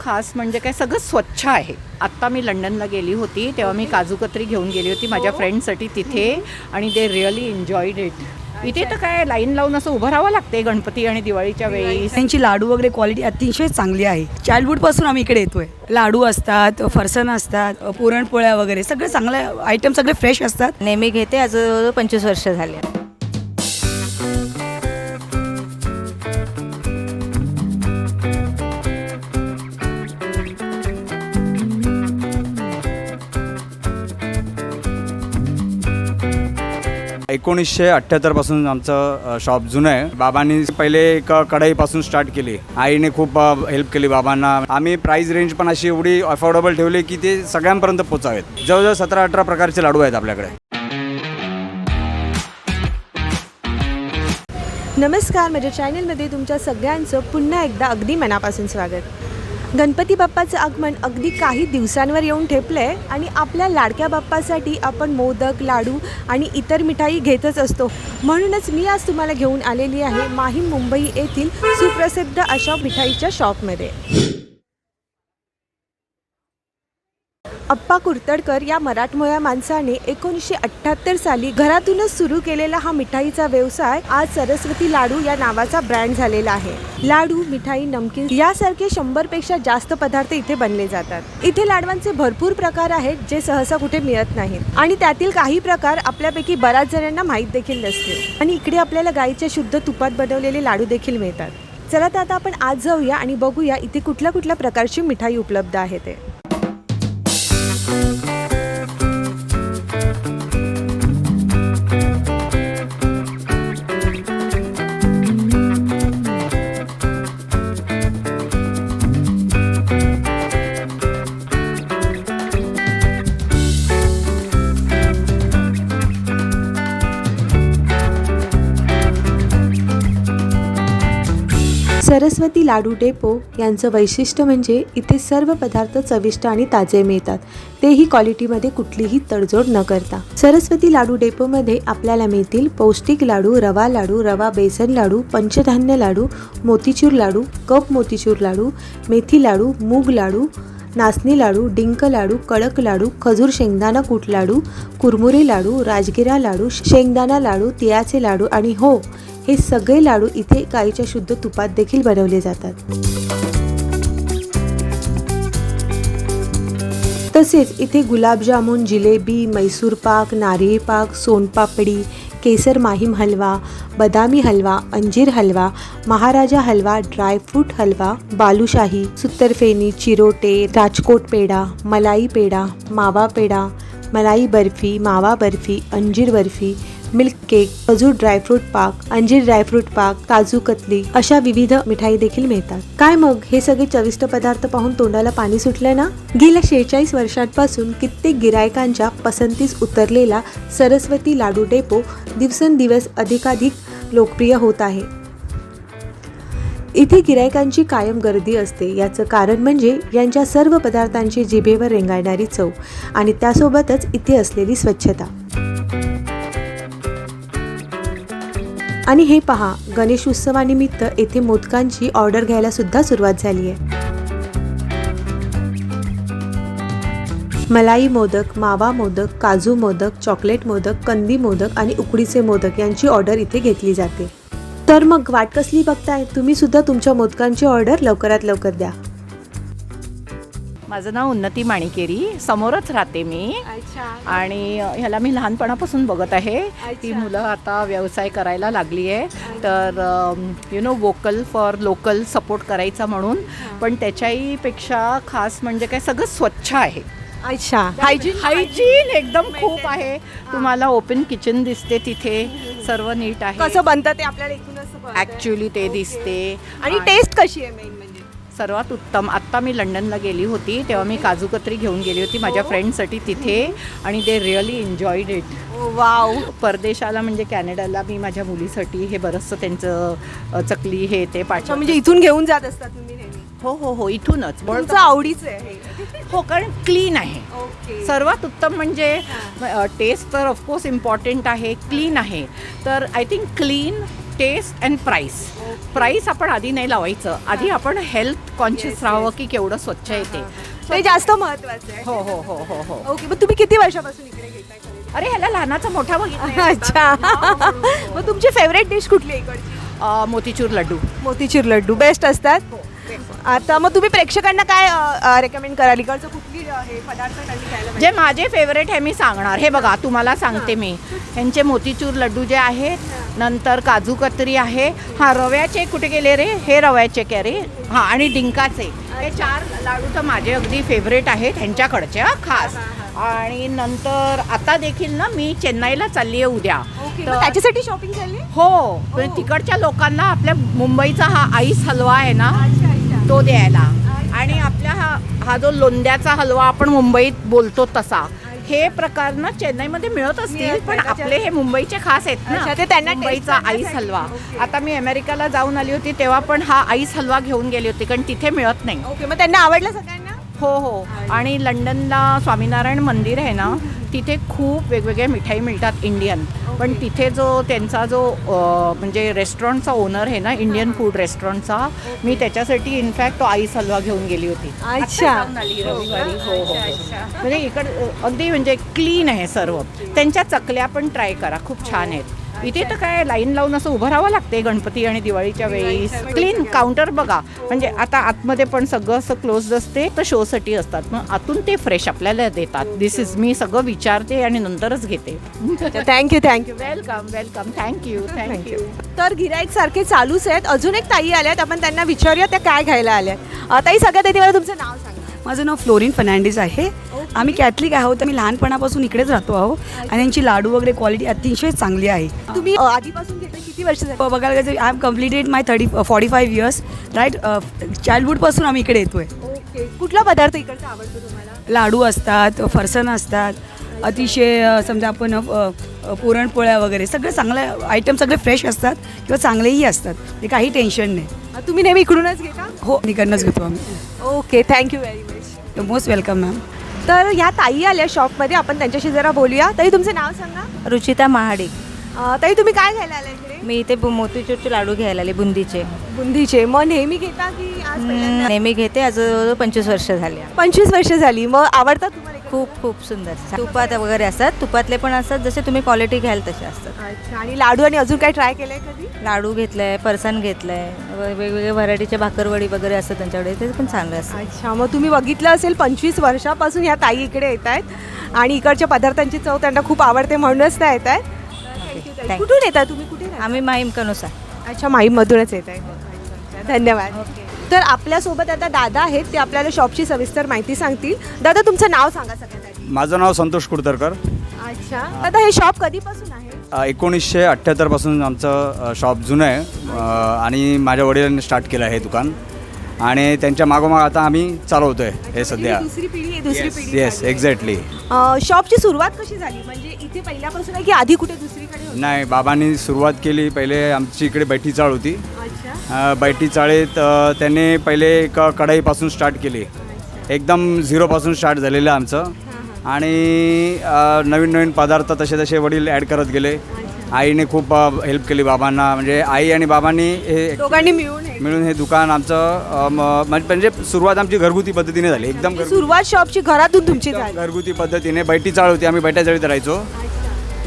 खास म्हणजे काय सगळं स्वच्छ आहे. आत्ता मी लंडनला गेली होती तेव्हा मी काजू कतरी घेऊन गेली होती माझ्या फ्रेंडसाठी तिथे आणि दे रिअली एन्जॉईड इट इथे तर काय लाईन लावून असं उभं राहावं लागते गणपती आणि दिवाळीच्या वेळी. त्यांची लाडू वगैरे क्वालिटी अतिशय चांगली आहे. चाइल्डहुडपासून आम्ही इकडे येतोय. लाडू असतात फरसाण असतात पुरणपोळ्या वगैरे सगळे चांगले आयटम सगळे फ्रेश असतात. नेहमी घेते आज पंचवीस वर्ष झाले. एकोणीसशे अठ्ठ्याहत्तरपासून आमचं शॉप जुनं आहे. बाबांनी पहिले एक कढईपासून स्टार्ट केली. आईने खूप हेल्प केली बाबांना. आम्ही प्राईस रेंज पण अशी एवढी अफोर्डेबल ठेवली की ते सगळ्यांपर्यंत पोचावेत जवळजवळ सतरा अठरा प्रकारचे लाडू आहेत आपल्याकडे. नमस्कार माझ्या चॅनलमध्ये तुमच्या सगळ्यांचं पुन्हा एकदा अगदी मनापासून स्वागत. गणपती बाप्पाचं आगमन अगदी काही दिवसांवर येऊन ठेपलं आहे आणि आपल्या लाडक्या बाप्पासाठी आपण मोदक लाडू आणि इतर मिठाई घेतच असतो. म्हणूनच मी आज तुम्हाला घेऊन आलेली आहे माहीम मुंबई येथील सुप्रसिद्ध अशा मिठाईच्या शॉपमध्ये. अप्पा कुर्तडकर या मराठमोळ्या माणसाने एकोणीसशे अठ्ठ्याहत्तर साली घरातूनच सुरू केलेला हा मिठाईचा व्यवसाय आज सरस्वती लाडू या नावाचा ब्रँड झालेला आहे. लाडू मिठाई नमकीन यासारखे शंभरपेक्षा जास्त पदार्थ इथे बनले जातात. इथे लाडवांचे भरपूर प्रकार आहेत जे सहसा कुठे मिळत नाहीत. आणि त्यातील काही प्रकार आपल्यापैकी बऱ्याच जणांना माहीत देखील नसतील. आणि इकडे आपल्याला गाईच्या शुद्ध तुपात बनवलेले लाडू देखील मिळतात. चला तर आता आपण आज जाऊया आणि बघूया इथे कुठल्या कुठल्या प्रकारची मिठाई उपलब्ध आहे ते. सरस्वती लाडू डेपो यांचं वैशिष्ट्य म्हणजे इथे सर्व पदार्थ चविष्ट आणि ताजे मिळतात. तेही क्वालिटीमध्ये कुठलीही तडजोड न करता. सरस्वती लाडू डेपोमध्ये आपल्याला मिळतील पौष्टिक लाडू रवा लाडू रवा बेसन लाडू पंचधान्य लाडू मोतीचूर लाडू कप मोतीचूर लाडू मेथी लाडू मूग लाडू नाचणी लाडू डिंक लाडू कडक लाडू खजूर शेंगदाणा कूट लाडू कुरमुरे लाडू राजगिरा लाडू शेंगदाणा लाडू तिळाचे लाडू आणि हो हे सगळे लाडू इथे गाईच्या शुद्ध तुपात देखील बनवले जातात. तसेच इथे गुलाबजामुन जिलेबी मैसूर पाक नारळी पाक सोनपापडी केसर माहीम हलवा बदामी हलवा अंजीर हलवा महाराजा हलवा ड्रायफ्रूट हलवा बालुशाही सुत्तरफेनी चिरोटे राजकोट पेढा मलाई पेढा मावा पेढा मलाई बर्फी मावा बर्फी अंजीर बर्फी मिल्क केक खजूर ड्रायफ्रूट पाक अंजीर ड्रायफ्रूट पाक काजू कतली अशा विविध मिठाई देखील मिळतात. काय मग? हे सगळे चविष्ट पदार्थ पाहून तोंडाला पाणी सुटलं ना? गेल्या शेहेचाळीस वर्षांपासून कित्येक गिरायकांच्या पसंतीस उतरलेला सरस्वती लाडू डेपो दिवसेंदिवस अधिकाधिक लोकप्रिय होत आहे. इथे गिरायकांची कायम गर्दी असते. याचं कारण म्हणजे यांच्या सर्व पदार्थांची जिभेवर रेंगाळणारी चव आणि त्यासोबतच इथे असलेली स्वच्छता. आणि हे पहा गणेश उत्सवानिमित्त येथे मोदकांची ऑर्डर घ्यायला सुद्धा सुरुवात झाली आहे मलाई मोदक मावा मोदक काजू मोदक चॉकलेट मोदक कंदी मोदक आणि उकडीचे मोदक यांची ऑर्डर इथे घेतली जाते. तर मग वाट कसली बघताय? तुम्ही सुद्धा तुमच्या मोदकांची ऑर्डर लवकरात लवकर द्या. माझं नाव उन्नती माणिकेरी समोरच राहते मी. आणि ह्याला मी लहानपणापासून बघत आहे. ती मुलं आता व्यवसाय करायला लागली आहे. तर you know vocal for local support करायचा म्हणून. पण त्याच्याही पेक्षा खास म्हणजे काय सगळं स्वच्छ आहे. अच्छा. हायजीन हायजीन एकदम खूप आहे. तुम्हाला ओपन किचन दिसते तिथे. सर्व नीट आहे. कसं बनतं ते आपल्याला ॲक्च्युली ते दिसते. आणि टेस्ट कशी आहे मेन म्हणजे? सर्वात उत्तम आत्ता मी लंडनला गेली होती तेव्हा मी काजू कतरी घेऊन गेली होती माझ्या फ्रेंडसाठी तिथे आणि they really enjoyed it wow परदेशाला म्हणजे कॅनडाला मी माझ्या मुलीसाठी हे बरंचसं त्यांचं चकली हे ते पाठव म्हणजे इथून घेऊन जात असतात तुम्ही नेहमी? हो हो हो इथूनच. तुमचं आवडीचं आहे हो. कारण क्लीन आहे. ओके सर्वात उत्तम म्हणजे टेस्ट तर ऑफकोर्स इम्पॉर्टंट आहे क्लीन आहे. तर I think clean taste and price price आपण आधी नाही लावायचं. आधी आपण हेल्थ कॉन्शियस राहावं की केवढं स्वच्छ आहे ते. जास्त महत्वाचं आहे. हो हो हो हो हो. ओके मग तुम्ही किती वर्षापासून इकडे घेताय खरेदी? अरे ह्याला लहानाचा मोठा बघितला अच्छा. मग तुमची फेवरेट डिश कुठली आहे इकडची? मोतीचूर लड्डू. मोतीचूर लड्डू. बेस्ट असतात? आता मग तुम्ही प्रेक्षकांना काय रेकमेंड कराल? इकडचं कुठली अ, हे पदार्थ त्यांनी खायला पाहिजे? जे माझे फेवरेट हे मी सांगणार. हे बघा तुम्हाला सांगते मी. यांचे मोतीचूर लड्डू जे आहेत नंतर काजू कतरी आहे. हा रव्याचे कुठे गेले रे? हे रव्याचे के रे. हां आणि डिंकाचे. हे चार लाडू तर माझे अगदी फेवरेट आहेत ह्यांच्याकडचे हा, खास. आणि नंतर आता देखील ना मी चेन्नईला चालली आहे उद्या. तर- त्याच्यासाठी शॉपिंग झाली? हो पण तिकडच्या लोकांना आपल्या मुंबईचा हा आईस हलवा आहे ना तो द्यायला. आणि आपल्या हा हा जो लोंद्याचा हलवा आपण मुंबईत बोलतो तसा हे प्रकार ना चेन्नईमध्ये मिळत असतील पण आपले हे मुंबईचे खास आहेत ना. ते त्यांना मुंबईचा आईस. हलवा. आता मी अमेरिकाला जाऊन आली होती तेव्हा पण हा आईस हलवा घेऊन गेली होती कारण तिथे मिळत नाही. ओके मग त्यांना आवडलं सगळ्यांना? हो हो. आणि लंडनला स्वामीनारायण मंदिर आहे ना तिथे खूप वेगवेगळ्या मिठाई मिळतात इंडियन पण तिथे जो त्यांचा जो म्हणजे रेस्टॉरंटचा ओनर आहे ना इंडियन फूड रेस्टॉरंटचा मी त्याच्यासाठी इनफॅक्ट तो आईस हलवा घेऊन गेली होती. अच्छा. रविवारी. हो हो हो. म्हणजे इकड अगदी म्हणजे क्लीन आहे सर्व. त्यांच्या चकल्या पण ट्राय करा. खूप छान आहेत. इथे तर काय लाईन लावून असं उभं राहावं लागते गणपती आणि दिवाळीच्या वेळी. क्लीन काउंटर बघा. म्हणजे आता आतमध्ये पण सगळं असं क्लोज असते तर शोसाठी असतात. मग आतून ते फ्रेश आपल्याला देतात. दिस इज मी सगळं विचारते आणि नंतरच घेते. Thank you thank you welcome welcome thank you thank you तर गिराईक सारखे चालूच आहेत. अजून एक ताई आल्यात. आपण त्यांना विचारूया त्या काय घ्यायला आल्यात. अ, ताई सगळ्यात आधी मला तुमचं नाव सांगा. माझं नाव फ्लोरिन फर्नांडिस आहे. आम्ही कॅथलिक आहोत. आम्ही लहानपणापासून इकडेच राहतो आहोत आणि यांची लाडू वगैरे क्वालिटी अतिशय चांगली आहे. तुम्ही आधीपासून घेतलं किती वर्ष बघायला गेलं I have completed my thirty forty five years right चाइल्डहूडपासून आम्ही इकडे येतो आहे कुठला पदार्थ इकडचा आवडतो तुम्हाला? लाडू असतात फरसाण असतात. अतिशय समजा आपण पुरणपोळ्या वगैरे सगळे चांगले आयटम सगळे फ्रेश असतात किंवा चांगलेही असतात. ते काही टेन्शन नाही. तुम्ही नेहमी इकडूनच घेता? हो इकडनंच घेतो आम्ही. Okay. Thank you very much most welcome ma'am तर ह्या ताई आल्या शॉपमध्ये आपण त्यांच्याशी जरा बोलूया. ताई तुमचं नाव सांगा? रुचिता महाडिक. अ, ताई तुम्ही काय घ्यायला आल्या इकडे? मी इथे बु- मोतीचूरचे लाडू घ्यायला आले बुंदीचे. बुंदीचे. मग नेहमी घेता की आज पहिल्यांदा? नेहमी घेते. आज पंचवीस वर्ष झाली. पंचवीस वर्ष झाली. मग आवडतात तुम्हाला? खूप खूप सुंदर. तुपात वगैरे असतात. तुपातले पण असतात जसे तुम्ही क्वालिटी घ्याल तसे असतात. अच्छा आणि लाडू आणि अजून काय ट्राय केलंय कधी? लाडू घेतलाय फरसाण घेतलंय वेगवेगळे व्हरायटीचे भाकरवडी वगैरे असतात त्यांच्याकडे ते पण चांगलं असतं अच्छा मग तुम्ही बघितलं असेल पंचवीस वर्षापासून ह्या ताई इकडे येत आहेत आणि इकडच्या पदार्थांची चव त्यांना खूप आवडते म्हणूनच त्या येत आहेत. कुठून येतात तुम्ही? कुठे? आम्ही माहीमकनुसार अच्छा माहीममधूनच येत आहे. धन्यवाद. तर आपल्यासोबत आता दादा आहेत ते आपल्याला शॉपची सविस्तर माहिती सांगतील. दादा तुमचं नाव सांगा सगळ्यात आधी. माझं नाव संतोष कुडतरकर. अच्छा. दादा हे शॉप कधीपासून आहे? अ, एकोणीसशे अठ्ठ्याहत्तरपासून आमचं शॉप जुनं आहे. अ, आणि माझ्या वडिलांनी स्टार्ट केलं आहे हे दुकान. आणि त्यांच्या मागोमाग आता आम्ही चालवतो आहे हे सध्या. ही दुसरी पिढी आहे दुसरी पिढी येस एक्झॅक्टली अं, शॉपची सुरुवात कशी झाली? म्हणजे इथे पहिल्यापासून आहे की आधी कुठे दुसरीकडे होती? नाही बाबांनी सुरुवात केली. पहिले आमची इकडे बैठी चाळ होती. बैठी चाळीत त्यांनी पहिले एक कढईपासून स्टार्ट केली. एकदम झिरोपासून स्टार्ट झालेलं आमचं. आणि नवीन नवीन पदार्थ तसे तसे वडील ॲड करत गेले. आईने खूप हेल्प केली बाबांना. म्हणजे आई आणि बाबांनी हे दोघांनी मिळून हे. मिळून हे दुकान आमचं म्हणजे म्हणजे सुरुवात आमची घरगुती पद्धतीने झाली. एकदम घरगुती सुरुवात शॉपची घरातून तुमची घरगुती पद्धतीने बैठी चाळ होती. आम्ही बैठ्या चाळीत राहायचो.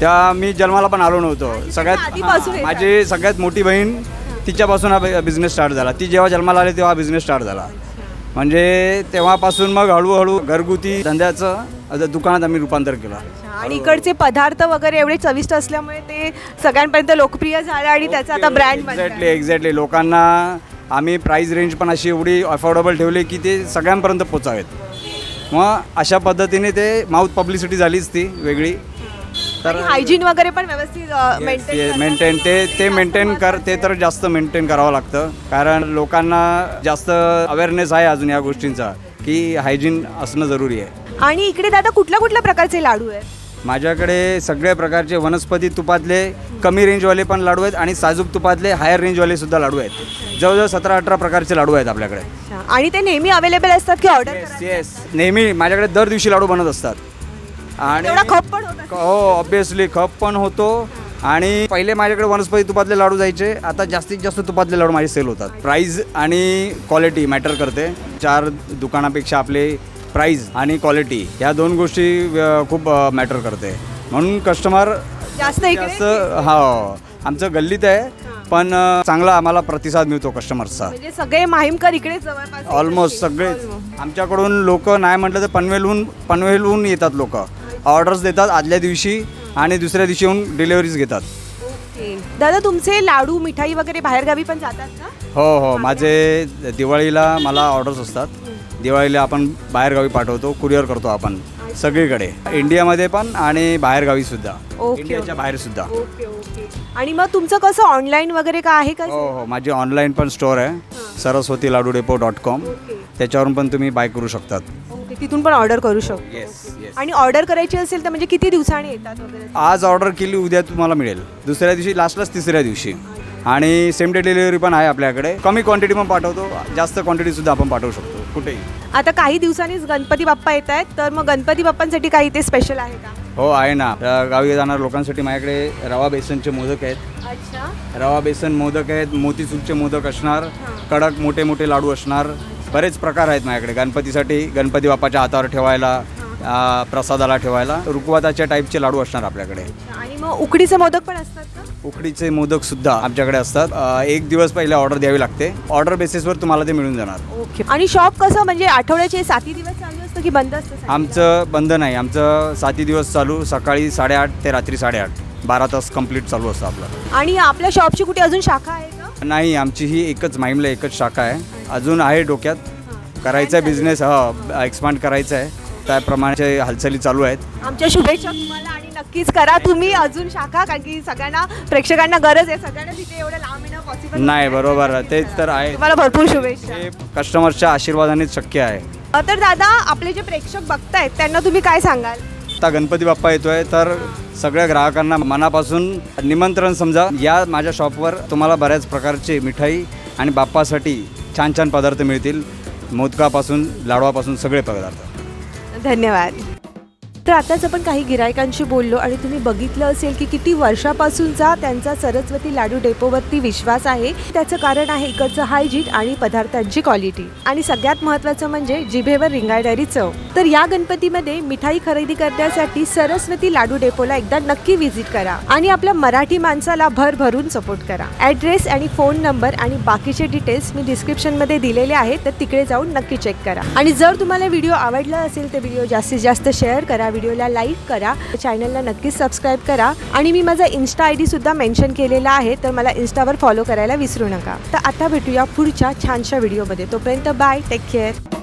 तेव्हा मी जन्माला पण आलो नव्हतो. सगळ्यात. माझी सगळ्यात मोठी बहीण तिच्यापासून हा बिझनेस स्टार्ट झाला. ती जेव्हा जन्माला आली तेव्हा बिझनेस स्टार्ट झाला. म्हणजे तेव्हापासून मग हळूहळू घरगुती धंद्याचं आता दुकानात आम्ही रूपांतर केलं. आणि इकडचे पदार्थ वगैरे एवढे चविष्ट असल्यामुळे ते सगळ्यांपर्यंत लोकप्रिय झाले आणि त्याचा आता ब्रँड एक्झॅक्टली एक्झॅक्टली लोकांना आम्ही प्राईस रेंज पण अशी एवढी अफोर्डेबल ठेवली की ते सगळ्यांपर्यंत पोचावेत मग अशा पद्धतीने ते माउथ पब्लिसिटी झालीच ती वेगळी. तर हायजीन वगैरे पण व्यवस्थित मेंटेन ते ते मेंटेन कर ते तर जास्त मेंटेन करावं लागतं. कारण लोकांना जास्त अवेअरनेस आहे अजून या गोष्टींचा की हायजीन असणं जरुरी आहे. आणि इकडे दादा कुठल्या कुठल्या प्रकारचे लाडू आहेत? माझ्याकडे सगळ्या प्रकारचे वनस्पती तुपातले कमी रेंजवाले पण लाडू आहेत आणि साजूक तुपातले हायर रेंजवाले सुद्धा लाडू आहेत. जवळजवळ सतरा अठरा प्रकारचे लाडू आहेत आपल्याकडे. आणि ते नेहमी अवेलेबल असतात की ऑर्डर येस नेहमी माझ्याकडे दर दिवशी लाडू बनत असतात. आणि एवढा खप पण होत. असेल. हो ऑब्विसली खप पण होतो. आणि पहिले माझ्याकडे वनस्पती तुपातले लाडू जायचे. आता जास्तीत जास्त तुपातले लाडू माझे सेल होतात. प्राईज आणि क्वालिटी मॅटर करते. चार दुकानापेक्षा आपले प्राईज आणि क्वालिटी ह्या दोन गोष्टी खूप मॅटर करते. म्हणून कस्टमर जास्त जास्त हा आमचं गल्लीत आहे. पण चांगला आम्हाला प्रतिसाद मिळतो कस्टमर्सचा म्हणजे सगळे माहीमकर इकडे ऑलमोस्ट सगळेच. आमच्याकडून लोक नाही म्हटलं तर पनवेलहून पनवेलहून येतात लोक. ऑर्डर्स देतात आदल्या दिवशी आणि दुसऱ्या दिवशी येऊन डिलेवरीज घेतात. दादा तुमचे लाडू मिठाई वगैरे बाहेरगावी पण जातात हो हो. माझे दिवाळीला मला ऑर्डर्स असतात. दिवाळीला आपण बाहेरगावी पाठवतो कुरिअर करतो आपण सगळीकडे. इंडियामध्ये पण आणि बाहेरगावी सुद्धा. इंडियाच्या बाहेर सुद्धा. आणि मग तुमचं कसं ऑनलाईन वगैरे का आहे का? हो हो. माझी ऑनलाईन पण स्टोअर आहे. Saraswati ladoo depot dot com. त्याच्यावरून पण तुम्ही बाय करू शकतात. तिथून पण ऑर्डर करू शकतो. येस येस आणि ऑर्डर करायची असेल तर म्हणजे किती दिवसांनी येतात वगैरे? आज ऑर्डर केली उद्या तुम्हाला मिळेल. दुसऱ्या दिवशी लास्टलाच तिसऱ्या दिवशी. आणि सेम डे डिलिव्हरी पण आहे आपल्याकडे. कमी क्वांटिटी पण पाठवतो जास्त क्वांटिटीसुद्धा आपण पाठवू शकतो कुठेही. आता काही दिवसांनीच गणपती बाप्पा येत आहेत तर मग गणपती बाप्पांसाठी काही ते स्पेशल आहे का? हो आहे ना. अ, गावी जाणाऱ्या लोकांसाठी माझ्याकडे रवा बेसनचे मोदक आहेत. अच्छा. रवा बेसन मोदक आहेत मोतीचूरचे मोदक असणार कडक मोठे मोठे लाडू असणार बरेच प्रकार आहेत माझ्याकडे. गणपतीसाठी गणपती बाप्पाच्या हातावर ठेवायला प्रसादाला ठेवायला. रुकवाताच्या टाईपचे लाडू असणार आपल्याकडे. आणि मग उकडीचे मोदक पण असतात का? उकडीचे मोदक सुद्धा आमच्याकडे असतात. अ, एक दिवस पहिले ऑर्डर द्यावी लागते. ऑर्डर बेसिसवर तुम्हाला ते मिळून जाणार. ओके. आणि शॉप कसं म्हणजे आठवड्याचे साती दिवस चालू असतं की बंद असतं? आमचं बंद नाही. आमचं साती दिवस चालू सकाळी साडेआठ ते रात्री साडेआठ. बारा तास कंप्लीट चालू असतं आपलं. आणि आपल्या शॉपची कुठे अजून शाखा आहे का? नाही आमची ही एकच माईमला एकच शाखा आहे. अजून आहे डोक्यात. करायचा बिझनेस हा एक्सपांड करायचा आहे. त्याप्रमाणे हालचाली चालू आहेत. आमच्या शुभेच्छा तुम्हाला आणि नक्कीच करा तुम्ही अजून शाखा कारण की सगळ्यांना प्रेक्षकांना गरज आहे. सगळ्यांना तिथे एवढं लांब येणं पॉसिबल नाही बरोबर. तेच तर आहे. तुम्हाला भरपूर शुभेच्छा. हे कस्टमरच्या आशीर्वादानेच शक्य आहे. तर दादा आपले जे प्रेक्षक बघतायत त्यांना तुम्ही काय सांगाल? आता गणपती बाप्पा येतोय तर सगळ्या ग्राहकांना मनापासून निमंत्रण समजा. या माझ्या शॉपवर तुम्हाला बऱ्याच प्रकारचे मिठाई आणि बाप्पासाठी छान छान पदार्थ मिळतील. मोदकापासून लाडवापासून सगळे पदार्थ. धन्यवाद. तर आताच आपण काही गिरायकांशी बोललो आणि तुम्ही बघितलं असेल की किती वर्षापासूनचा त्यांचा सरस्वती लाडू डेपोवरती विश्वास आहे. त्याचं कारण आहे इकडचं हायजीन आणि पदार्थांची क्वालिटी. आणि सगळ्यात महत्त्वाचं म्हणजे जिभेवर रिंगाळणारी चव. तर या गणपतीमध्ये मिठाई खरेदी करण्यासाठी सरस्वती लाडू डेपोला एकदा नक्की व्हिजिट करा. आणि आपल्या मराठी माणसाला भरभरून सपोर्ट करा. ॲड्रेस आणि फोन नंबर आणि बाकीचे डिटेल्स मी डिस्क्रिप्शनमध्ये दिलेले आहेत तर तिकडे जाऊन नक्की चेक करा. आणि जर तुम्हाला व्हिडिओ आवडला असेल तर व्हिडिओ जास्तीत जास्त शेअर करा. व्हिडिओला लाईक करा चॅनलला नक्कीच सबस्क्राईब करा आणि मी माझा इन्स्टा आय डीसुद्धा मेन्शन केलेला आहे तर मला इन्स्टावर फॉलो करायला विसरू नका. तर आता भेटूया पुढच्या छानशा व्हिडिओमध्ये. तोपर्यंत बाय टेक केअर.